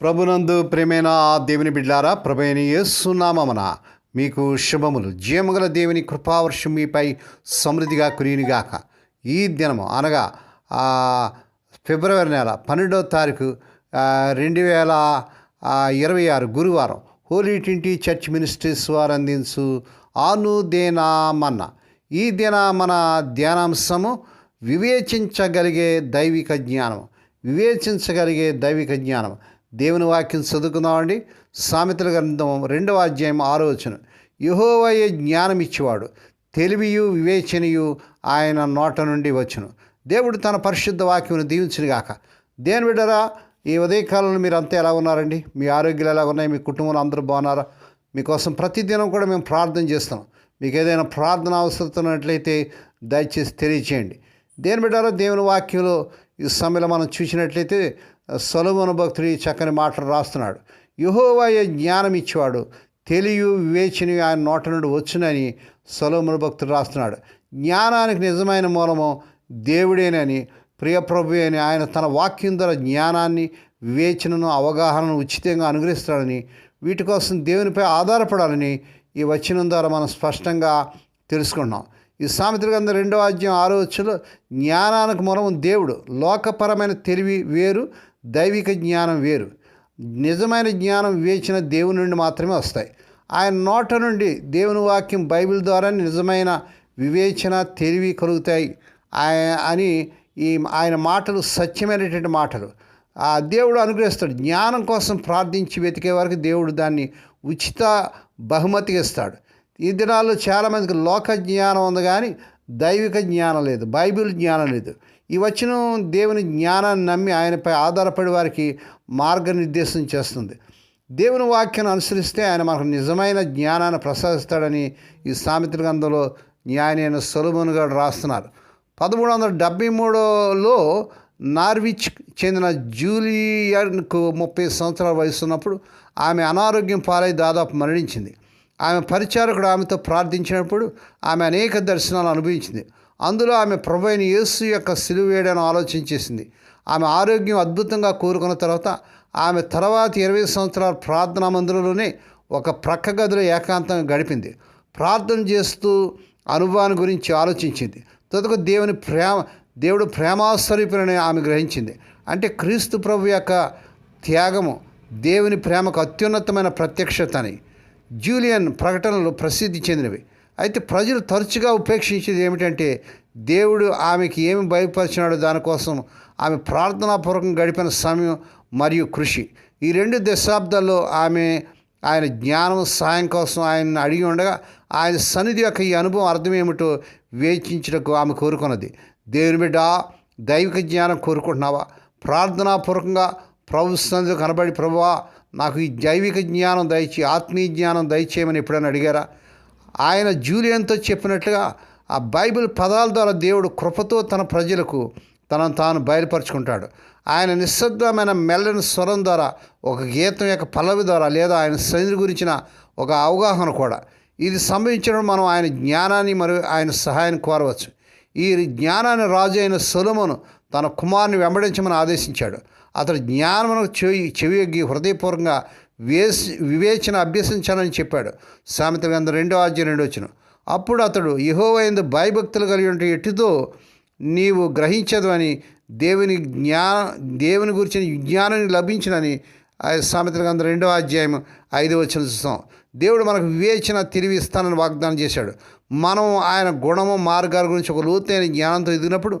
ప్రభునందు ప్రేమైన దేవుని బిడ్లారా ప్రభైన యేసునామమున మీకు శుభములు. జీవముగల దేవుని కృపావర్షం మీపై సమృద్ధిగా కురియునిగాక. ఈ దినము అనగా ఫిబ్రవరి నెల పన్నెండవ తారీఖు రెండు వేల ఇరవై ఆరు గురువారం హోలీ ట్వంటీ చర్చ్ మినిస్ట్రీస్ వారు అందించు ఆనుదేనామన్న ఈ దిన మన ధ్యానాంశము వివేచించగలిగే దైవిక జ్ఞానం వివేచించగలిగే దైవిక జ్ఞానం దేవుని వాక్యం చదువుకుందామండి సామెతల గ్రంథం రెండవ అధ్యాయం ఆరో వచనం. జ్ఞానం ఇచ్చేవాడు తెలివియు వివేచనయు ఆయన నోట నుండి వచ్చును. దేవుడు తన పరిశుద్ధ వాక్యమును దీవించునుగాక. దేని బిడ్డరా ఈ ఉదయకాలంలో మీరు అంతా ఎలా ఉన్నారండి? మీ ఆరోగ్యాలు ఎలా ఉన్నాయి? మీ కుటుంబంలో అందరూ బాగున్నారా? మీకోసం ప్రతిదినం కూడా మేము ప్రార్థన చేస్తాం మీకు ఏదైనా ప్రార్థన అవసరం ఉన్నట్లయితే దయచేసి తెలియచేయండి. దేని బిడ్డారా దేవుని వాక్యంలో ఈ సమయంలో మనం చూసినట్లయితే సొలమున భక్తుడు ఈ చక్కని మాటలు రాస్తున్నాడు. యహోవాయ జ్ఞానం ఇచ్చేవాడు? తెలియు వివేచన ఆయన నోట నుండి వచ్చునని సొలమున భక్తుడు రాస్తున్నాడు. జ్ఞానానికి నిజమైన మూలము దేవుడేనని ప్రియప్రభు అని ఆయన తన వాక్యం ద్వారా జ్ఞానాన్ని వివేచనను అవగాహనను ఉచితంగా అనుగ్రహిస్తాడని వీటి కోసం దేవునిపై ఆధారపడాలని ఈ వచనం ద్వారా మనం స్పష్టంగా తెలుసుకున్నాం. ఈ సామెతల కింద రెండో అధ్యాయం ఆరో వచ్చులో జ్ఞానానికి మూలం దేవుడు. లోకపరమైన తెలివి వేరు దైవిక జ్ఞానం వేరు. నిజమైన జ్ఞానం వివేచన దేవుని నుండి మాత్రమే వస్తాయి. ఆయన నోట నుండి దేవుని వాక్యం బైబిల్ ద్వారా నిజమైన వివేచన తెలివి కలుగుతాయి. ఆయ- అని ఈ ఆయన మాటలు సత్యమైనటువంటి మాటలు. ఆ దేవుడు అనుగ్రహిస్తాడు. జ్ఞానం కోసం ప్రార్థించి వెతికే వరకు దేవుడు దాన్ని ఉచిత బహుమతిగా ఇస్తాడు. ఈ దినాల్లో చాలామందికి లోక జ్ఞానం ఉంది కానీ దైవిక జ్ఞానం లేదు. బైబిల్ జ్ఞానం లేదు. ఈ వచ్చిన దేవుని జ్ఞానాన్ని నమ్మి ఆయనపై ఆధారపడి వారికి మార్గనిర్దేశం చేస్తుంది. దేవుని వాక్యాన్ని అనుసరిస్తే ఆయన మనకు నిజమైన జ్ఞానాన్ని ప్రసాదిస్తాడని ఈ సామెతల గ్రంథంలో న్యాయనైన సొలమును గారు రాస్తున్నారు. పదమూడు వందల డెబ్బై మూడులో నార్విచ్ చెందిన జూలియన్కు ముప్పై సంవత్సరాల వయసు ఉన్నప్పుడు ఆమె అనారోగ్యం పాలై దాదాపు మరణించింది. ఆమె పరిచారకుడు ఆమెతో ప్రార్థించినప్పుడు ఆమె అనేక దర్శనాలు అనుభవించింది. అందులో ఆమె ప్రభు అయిన యేసు యొక్క సిలువేడని ఆలోచించేసింది ఆమె ఆరోగ్యం అద్భుతంగా కోరుకున్న తర్వాత ఆమె తర్వాత ఇరవై సంవత్సరాల ప్రార్థనా మందిరంలోనే ఒక ప్రక్క గదిలో ఏకాంతంగా గడిపింది. ప్రార్థన చేస్తూ అనుభవాన్ని గురించి ఆలోచించింది. తదుకు దేవుని ప్రేమ దేవుడు ప్రేమాస్వరూపులని ఆమె గ్రహించింది. అంటే క్రీస్తు ప్రభు యొక్క త్యాగము దేవుని ప్రేమకు అత్యున్నతమైన ప్రత్యక్షత అని జూలియన్ ప్రకటనలు ప్రసిద్ధి చెందినవి. అయితే ప్రజలు తరచుగా ఉపేక్షించేది ఏమిటంటే దేవుడు ఆమెకి ఏమి బయలుపరిచినాడో దానికోసం ఆమె ప్రార్థనాపూర్వకం గడిపిన సమయం మరియు కృషి. ఈ రెండు దశాబ్దాల్లో ఆమె ఆయన జ్ఞానం సాయం కోసం ఆయన్ని అడిగి ఉండగా ఆయన సన్నిధి యొక్క ఈ అనుభవం అర్థం ఏమిటో వేచించటకు ఆమె కోరుకున్నది. దేవుని బిడ్డ దైవిక జ్ఞానం కోరుకుంటున్నావా? ప్రార్థనాపూర్వకంగా ప్రభు సన్నిధి కనబడి ప్రభువా నాకు ఈ జైవిక జ్ఞానం దయచి ఆత్మీయ జ్ఞానం దయచేయమని ఎప్పుడైనా అడిగారా? ఆయన జూలియన్తో చెప్పినట్లుగా ఆ బైబిల్ పదాల ద్వారా దేవుడు కృపతో తన ప్రజలకు తనను తాను బయలుపరుచుకుంటాడు. ఆయన నిశ్శబ్దమైన మెల్లని స్వరం ద్వారా ఒక గీతం యొక్క పల్లవి ద్వారా లేదా ఆయన సైని గురించిన ఒక అవగాహన కూడా. ఇది సంభవించడం మనం ఆయన జ్ఞానాన్ని మరియు ఆయన సహాయాన్ని కోరవచ్చు. ఈ జ్ఞానాన్ని రాజు అయిన సొలమును తన కుమారుని వెంబడించమని ఆదేశించాడు. అతడు జ్ఞానమును చెవి చెవియొగ్గి హృదయపూర్వకంగా వేసి వివేచన అభ్యసించానని చెప్పాడు. సామెత గ్రంథం రెండో ఆజ్యం రెండో వచ్చిన అప్పుడు అతడు యహోవైందు భయభక్తులు కలిగి ఉంటే ఎటుతో నీవు గ్రహించదు అని దేవుని జ్ఞా దేవుని గురించిన జ్ఞానం లభించినని ఆ సామెతల గ్రంథం రెండవ అధ్యాయం ఐదో వచ్చిన చూస్తాం. దేవుడు మనకు వివేచన తిరిగి ఇస్తానని వాగ్దానం చేశాడు. మనం ఆయన గుణము మార్గాల గురించి ఒక లోతైన జ్ఞానంతో ఎదిగినప్పుడు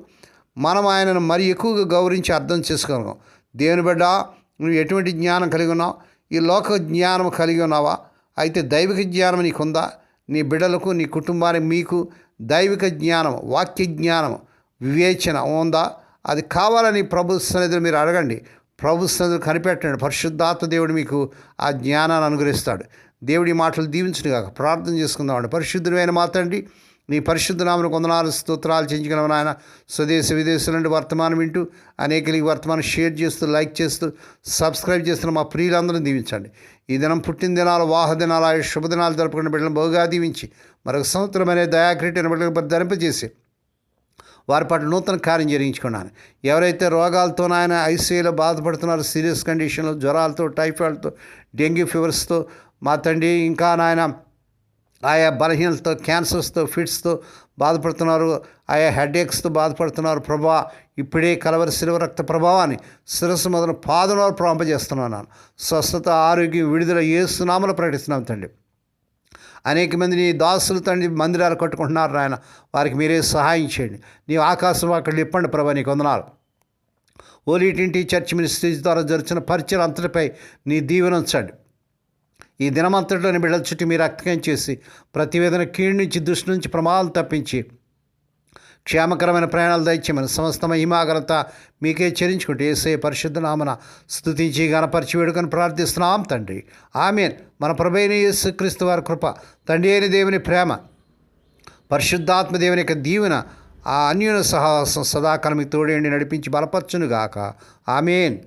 మనం ఆయనను మరి ఎక్కువగా గౌరవించి అర్థం చేసుకోగలం. దేవుని బిడ్డ నువ్వు ఎటువంటి జ్ఞానం కలిగి ఉన్నావు? ఈ లోక జ్ఞానం కలిగి ఉన్నావా? అయితే దైవిక జ్ఞానం నీకుందా? నీ బిడ్డలకు నీ కుటుంబానికి మీకు దైవిక జ్ఞానం వాక్య జ్ఞానం వివేచన ఉందా? అది కావాలని ప్రభు సన్నిధిలో మీరు అడగండి. ప్రభు సన్నిధిలో కనిపెట్టండి. పరిశుద్ధాత్మ దేవుడు మీకు ఆ జ్ఞానాన్ని అనుగ్రహిస్తాడు. దేవుడి మాటలు దీవించును కాక ప్రార్థన చేసుకుందామండి. పరిశుద్ధుడైన మాత్రండి నీ పరిశుద్ధనామను కొందనాలు స్తోత్రాలు చెంచగలవు నాయన. స్వదేశ విదేశాల నుండి వర్తమానం వింటూ అనేకలకి వర్తమానం షేర్ చేస్తూ లైక్ చేస్తూ సబ్స్క్రైబ్ చేస్తున్న మా ప్రియులందరూ దీవించండి. ఈ దినం పుట్టిన దినాలు వాహ దినాలు ఆయు శుభదినాలు జరుపుకున్న బిడ్డలను బహుగా దీవించి మరొక సంవత్సరం అనే దయాక్రీటైన బిడ్డలకు ధరింపజేసి వారి పట్ల నూతన కార్యం జరిగించుకున్నాను. ఎవరైతే రోగాలతో ఆయన ఐసీయూలో బాధపడుతున్నారో సీరియస్ కండిషన్లో జ్వరాలతో టైఫాయిడ్తో డెంగ్యూ ఫీవర్స్తో మా తండ్రి ఇంకా నాయన ఆయా బలహీనతతో క్యాన్సర్స్తో ఫిట్స్తో బాధపడుతున్నారు. ఆయా హెడేక్స్తో బాధపడుతున్నారు. ప్రభా ఇప్పుడే కలవరి శిలువ రక్త ప్రభావాన్ని శిరస్సు మొదలు పాదనవారు ప్రాంపజేస్తున్నాను స్వస్థత ఆరోగ్యం విడుదల ఏసునామలు ప్రకటిస్తున్నాం తండ్రి. అనేక మంది నీ దాసులు తండ్రి మందిరాలు కట్టుకుంటున్నారు నాయన. వారికి మీరే సహాయం చేయండి. నీ ఆకాశం అక్కడ ఇప్పండి ప్రభా నీకు వందనాలు. ఓలీటింటి చర్చ్ మినిస్ట్రీస్ ద్వారా జరుగుతున్న పరిచయం అంతటిపై నీ దీవెన ఉంచండి. ఈ దినమంతటిలోని బిడ్డల చుట్టూ మీరు రక్తకం చేసి ప్రతివేదన కీడు నుంచి దృష్టి నుంచి ప్రమాదాలు తప్పించి క్షేమకరమైన ప్రయాణాలు దయచేయమని సమస్తమ హిమాగ్రత మీకే చెల్లించుకుంటే ఏసే పరిశుద్ధ నామన స్థుతించి గణపరిచి వేడుకొని ప్రార్థిస్తున్నాం తండ్రి. ఆమెన్. మన ప్రభైన యేసు క్రీస్తు వారి కృప తండ్రి అయిన దేవుని ప్రేమ పరిశుద్ధాత్మ దేవుని యొక్క దీవెన ఆ అన్యున సహవాసం సదాకాలమికి తోడేండి నడిపించి బలపరచునుగాక. ఆమెన్.